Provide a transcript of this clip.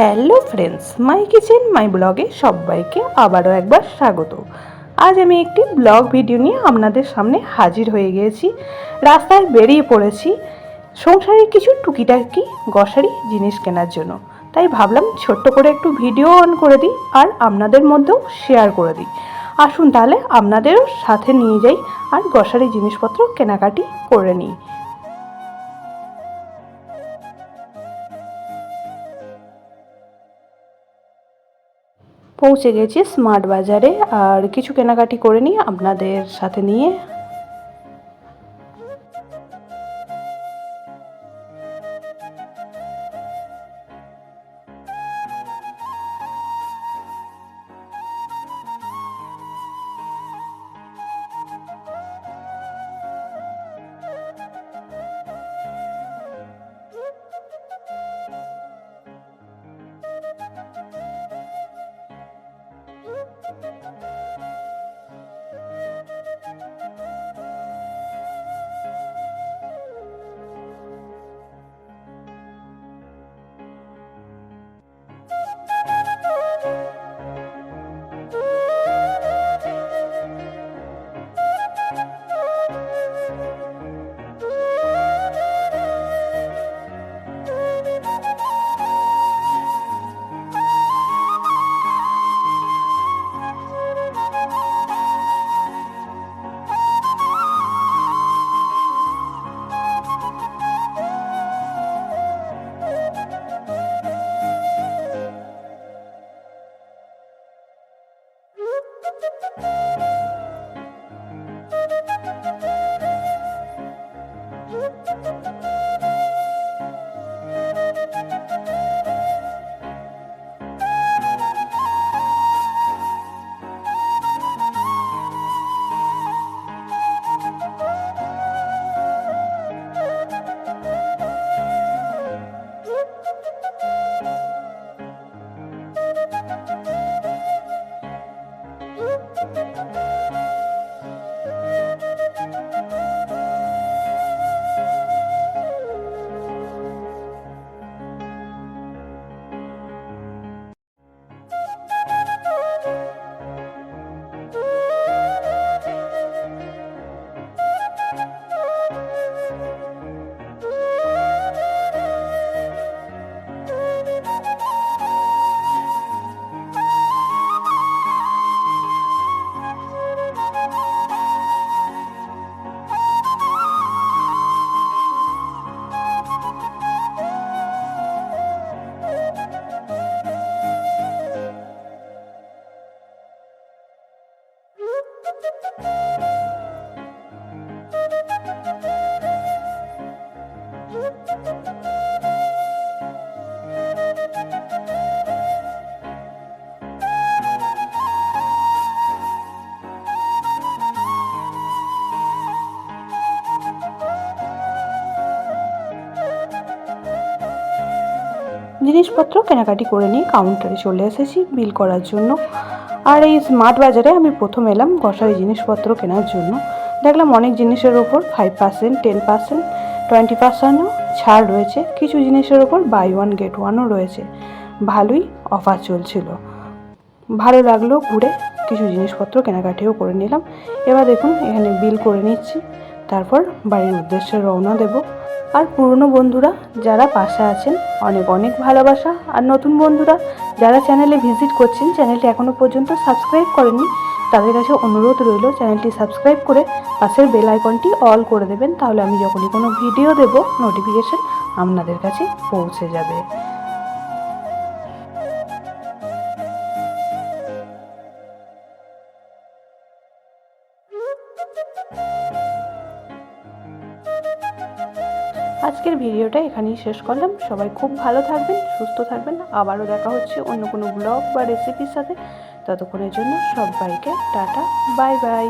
Hello friends my kitchen my ব্লগে সবাইকে আবারও একবার স্বাগত। আজ আমি একটি ব্লগ ভিডিও নিয়ে আপনাদের সামনে হাজির হয়ে গিয়েছি। রাস্তায় বেরিয়ে পড়েছি। সংসারের কিছু টুকিটাকি গসারি জিনিস কেনার জন্য। তাই ভাবলাম ছোট্ট করে একটু ভিডিও অন করে দিই আর আপনাদের মধ্যেও শেয়ার করে দিই। আসুন তাহলে আপনাদেরও সাথে নিয়ে যাই আর গসারি জিনিসপত্র কেনাকাটি করে নিই। পৌঁছে গেছি স্মার্ট বাজারে আর কিছু কেনাকাটি করে নিয়ে আপনাদের সাথে নিয়ে Thank you. জিনিসপত্র কেনাকাটি করে নিয়ে কাউন্টারে চলে এসেছি বিল করার জন্য। আর এই স্মার্ট বাজারে আমি প্রথম এলাম গ্রসারি জিনিসপত্র কেনার জন্য। দেখলাম অনেক জিনিসের ওপর five percent ten percent twenty পার্সেন্টও ছাড় রয়েছে। কিছু জিনিসের ওপর বাই ওয়ান গেট ওয়ানও রয়েছে। ভালোই অফার চলছিল। ভালো লাগল ঘুরে, কিছু জিনিসপত্র কেনাকাটিও করে নিলাম। এবার দেখুন, এখানে বিল করে নিচ্ছি। তারপর বাড়ির উদ্দেশ্যে রওনা দেবো। আর পুরনো বন্ধুরা যারা পাশে আছেন, অনেক অনেক ভালোবাসা। আর নতুন বন্ধুরা যারা চ্যানেলে ভিজিট করছেন চ্যানেলটি এখনও পর্যন্ত সাবস্ক্রাইব করেননি, তাদের কাছে অনুরোধ রইল চ্যানেলটি সাবস্ক্রাইব করে পাশের বেল আইকনটি অল করে দেবেন, তাহলে আমি যখনই কোনো ভিডিও দেব নোটিফিকেশান আপনাদের কাছে পৌঁছে যাবে। আজকের ভিডিওটা এখানেই শেষ করলাম। সবাই খুব ভালো থাকবেন, সুস্থ থাকবেন। আবারও দেখা হচ্ছে অন্য কোনো ব্লগ বা রেসিপির সাথে। ততক্ষণের জন্য সবাইকে টাটা বাই বাই